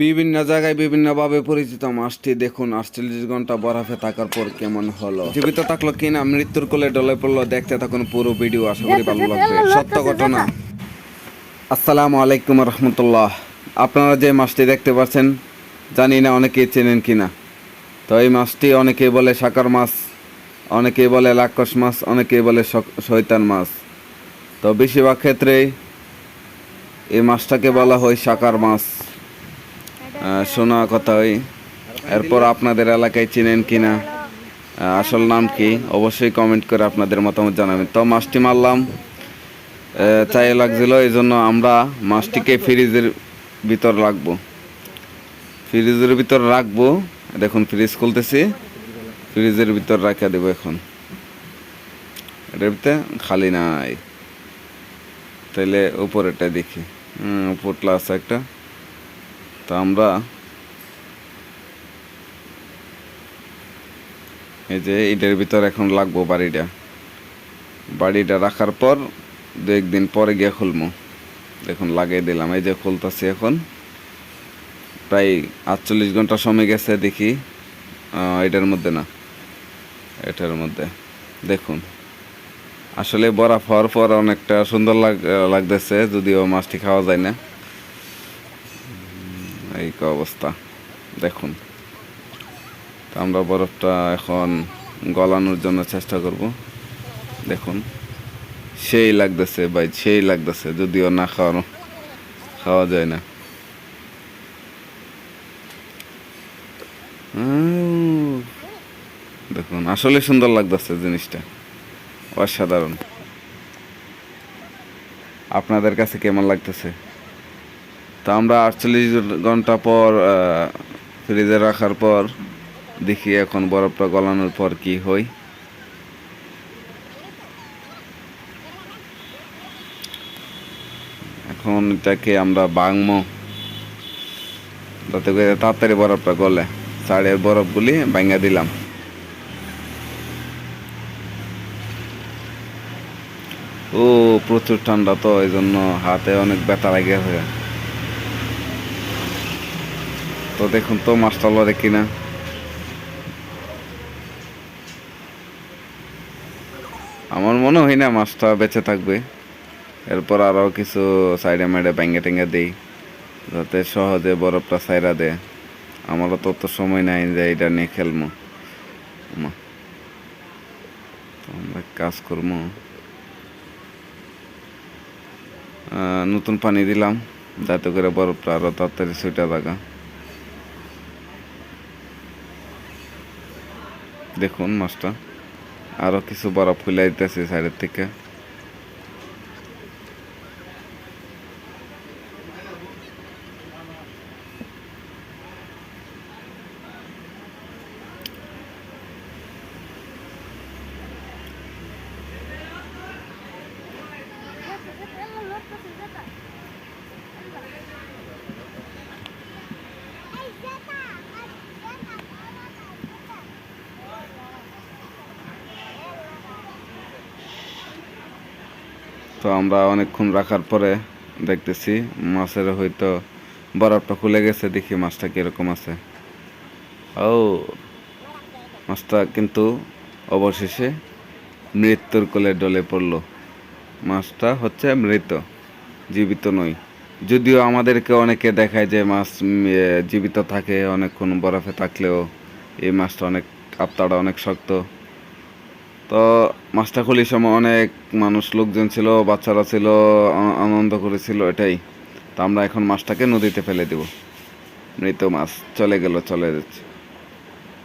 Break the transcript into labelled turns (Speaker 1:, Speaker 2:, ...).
Speaker 1: বিভিন্ন জায়গায় বিভিন্নভাবে পরিচিত মাছটি দেখুন আটচল্লিশ ঘণ্টা বরফে থাকার পর কেমন হলো। জীবিত থাকল কিনা মৃত্যুর কোলে ডলে পড়ল দেখতে থাকুন পুরো ভিডিও আশা করি ভালো লাগবে। সত্য ঘটনা। আসসালামু আলাইকুম রহমতুল্লাহ। আপনারা যে মাছটি দেখতে পাচ্ছেন জানি না অনেকেই চেনেন কিনা তো এই মাছটি অনেকেই বলে সাকার মাছ অনেকেই বলে লাক্ষস মাছ অনেকেই বলে শৈতান মাছ। তো বেশিরভাগ ক্ষেত্রেই এই মাছটাকে বলা হয় সাকার মাছ। শোনা কথা ওই। এরপর আপনাদের এলাকায় চিনেন কি না আসল নাম কি, অবশ্যই কমেন্ট করে আপনাদের মতামত জানাবেন। তো মাছটি মারলাম চাই লাগছিল এই জন্য আমরা মাছটিকে ফ্রিজের ভিতর রাখব। ফ্রিজের ভিতর রাখব, দেখুন ফ্রিজ খুলতেছি, ফ্রিজের ভিতর রাখা দেবো এখন। ভিতরে খালি নাই। তাইলে উপরেটা দেখি। হুম, উপরটা আছে একটা। তো আমরা এই যে এটার ভিতর এখন লাগবো বাড়িটা। বাড়িটা রাখার পর দু একদিন পরে গিয়ে খুলবো। দেখুন লাগিয়ে দিলাম, এই যে খুলতেছি এখন। প্রায় আটচল্লিশ ঘণ্টা সময় গেছে দেখি এটার মধ্যে না, এটার মধ্যে। দেখুন, আসলে বরফ হওয়ার পর অনেকটা সুন্দর লাগ, লাগতেছে, যদিও মাছটি খাওয়া যায় না। এই অবস্থা। দেখুন। তো আমরা বরফটা এখন গলানোর জন্য চেষ্টা করব। দেখুন। সেই লাগতেছে ভাই, সেই লাগতেছে, যদিও না খাওয়ানো, খাওয়া যায় না। দেখুন, আসলে সুন্দর লাগতেছে জিনিসটা। অসাধারণ। আপনাদের কাছে কেমন লাগতেছে? তো আমরা আটচল্লিশ ঘণ্টা পর ফ্রিজে রাখার পর দেখি এখন বরফটা গলানোর পর কি হয়। এখন এটাকে আমরা বাংমো যাতে করে তাড়াতাড়ি বরফটা গলে। সাড়ের বরফগুলি ভাঙা দিলাম। ও, প্রচুর ঠান্ডা তো এই জন্য হাতে অনেক ব্যথা লাগে। হয়ে তো দেখুন তো মাছটা লড়ে কিনা। আমার মনে হয় না মাছটা বেঁচে থাকবে। এরপর আরও কিছু সাইডে মাইডে ব্যাঙ্গে ট্যাঙ্গে দিই, যাতে সহজে বরফটা সাইরা দেয়। আমারও তো অত সময় নাই যে এটা নিয়ে খেলব আমরা কাজ করব নতুন পানি দিলাম, যাতে করে বরফটা আরও তাড়াতাড়ি সুইটা থাকা দেখুন মাছটা আরও কিছু বরফ খুলে দিতেছে সাইডের থেকে তো আমরা অনেকক্ষণ রাখার পরে দেখতেছি মাছের হয়তো বরফটা খুলে গেছে, দেখি মাছটা কীরকম আছে। ও, মাছটা কিন্তু অবশেষে মৃত্যুর কোলে ডলে পড়ল। মাছটা হচ্ছে মৃত, জীবিত নয়। যদিও আমাদেরকে অনেকে দেখায় যে মাছ জীবিত থাকে, অনেকক্ষণ বরফে থাকলেও এই মাছটা অনেক, আত্মাটা অনেক শক্ত। তো মাছটা খুলির সময় অনেক মানুষ, লোকজন ছিল, বাচ্চারা ছিল আনন্দ করেছিল এটাই। তো আমরা এখন মাছটাকে নদীতে ফেলে দেব। মৃত মাছ চলে গেল, চলে যাচ্ছে।